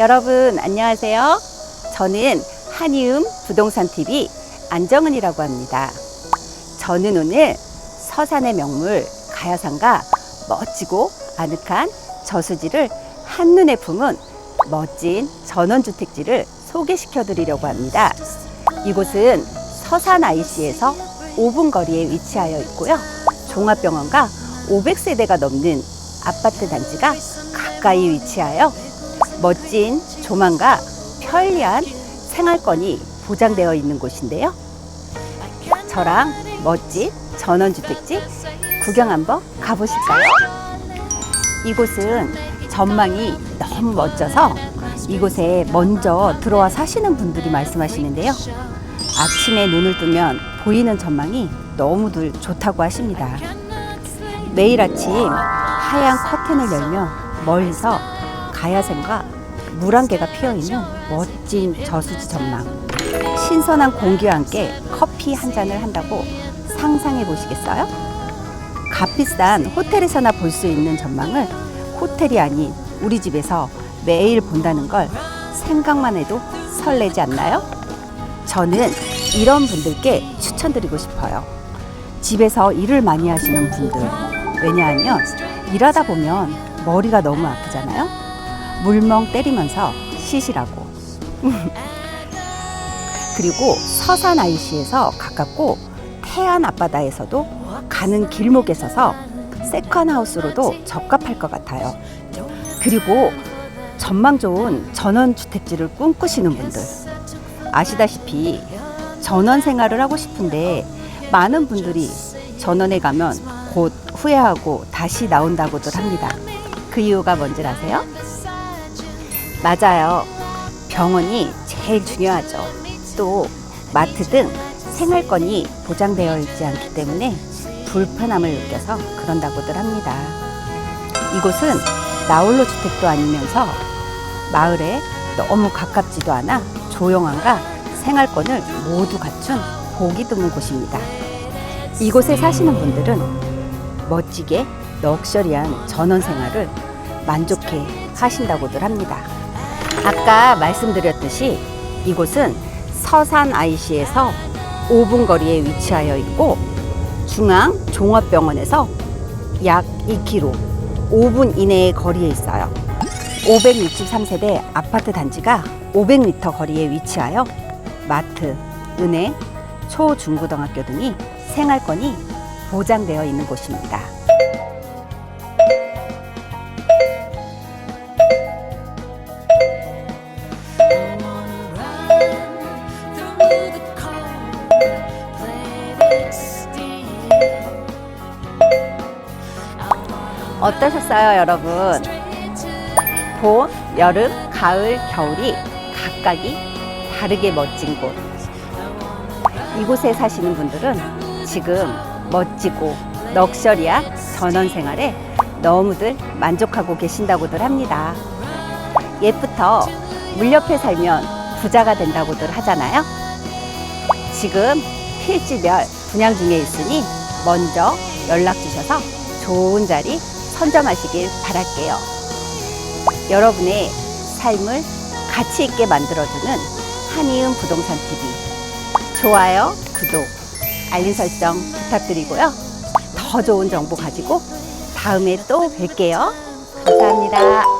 여러분 안녕하세요. 저는 한이음 부동산 TV 안정은이라고 합니다. 저는 오늘 서산의 명물 가야산과 멋지고 아늑한 저수지를 한눈에 품은 멋진 전원주택지를 소개시켜 드리려고 합니다. 이곳은 서산 IC에서 5분 거리에 위치하여 있고요. 종합병원과 500세대가 넘는 아파트 단지가 가까이 위치하여 멋진 조망과 편리한 생활권이 보장되어 있는 곳인데요. 저랑 멋진 전원주택지 구경 한번 가보실까요? 이곳은 전망이 너무 멋져서 이곳에 먼저 들어와 사시는 분들이 말씀하시는데요. 아침에 눈을 뜨면 보이는 전망이 너무들 좋다고 하십니다. 매일 아침 하얀 커튼을 열면 멀리서 가야샘과 물안개가 피어 있는 멋진 저수지 전망. 신선한 공기와 함께 커피 한 잔을 한다고 상상해 보시겠어요? 값비싼 호텔에서나 볼 수 있는 전망을 호텔이 아닌 우리 집에서 매일 본다는 걸 생각만 해도 설레지 않나요? 저는 이런 분들께 추천드리고 싶어요. 집에서 일을 많이 하시는 분들. 왜냐하면 일하다 보면 머리가 너무 아프잖아요? 물멍 때리면서 쉬시라고. 그리고 서산 IC에서 가깝고 태안 앞바다에서도 가는 길목에 서서 세컨하우스로도 적합할 것 같아요. 그리고 전망 좋은 전원주택지를 꿈꾸시는 분들. 아시다시피 전원 생활을 하고 싶은데 많은 분들이 전원에 가면 곧 후회하고 다시 나온다고들 합니다. 그 이유가 뭔지 아세요? 맞아요. 병원이 제일 중요하죠. 또 마트 등 생활권이 보장되어 있지 않기 때문에 불편함을 느껴서 그런다고들 합니다. 이곳은 나홀로 주택도 아니면서 마을에 너무 가깝지도 않아 조용함과 생활권을 모두 갖춘 보기 드문 곳입니다. 이곳에 사시는 분들은 멋지게 럭셔리한 전원 생활을 만족해 하신다고들 합니다. 아까 말씀드렸듯이 이곳은 서산 IC에서 5분 거리에 위치하여 있고 중앙 종합병원에서 약 2km, 5분 이내의 거리에 있어요. 563세대 아파트 단지가 500m 거리에 위치하여 마트, 은행, 초, 중고등학교 등이 생활권이 보장되어 있는 곳입니다. 어떠셨어요, 여러분? 봄, 여름, 가을, 겨울이 각각이 다르게 멋진 곳. 이곳에 사시는 분들은 지금 멋지고 럭셔리한 전원 생활에 너무들 만족하고 계신다고들 합니다. 옛부터 물 옆에 살면 부자가 된다고들 하잖아요. 지금 필지별 분양 중에 있으니 먼저 연락 주셔서 좋은 자리 선점하시길 바랄게요. 여러분의 삶을 가치 있게 만들어주는 한이은 부동산 TV. 좋아요, 구독, 알림 설정 부탁드리고요. 더 좋은 정보 가지고 다음에 또 뵐게요. 감사합니다.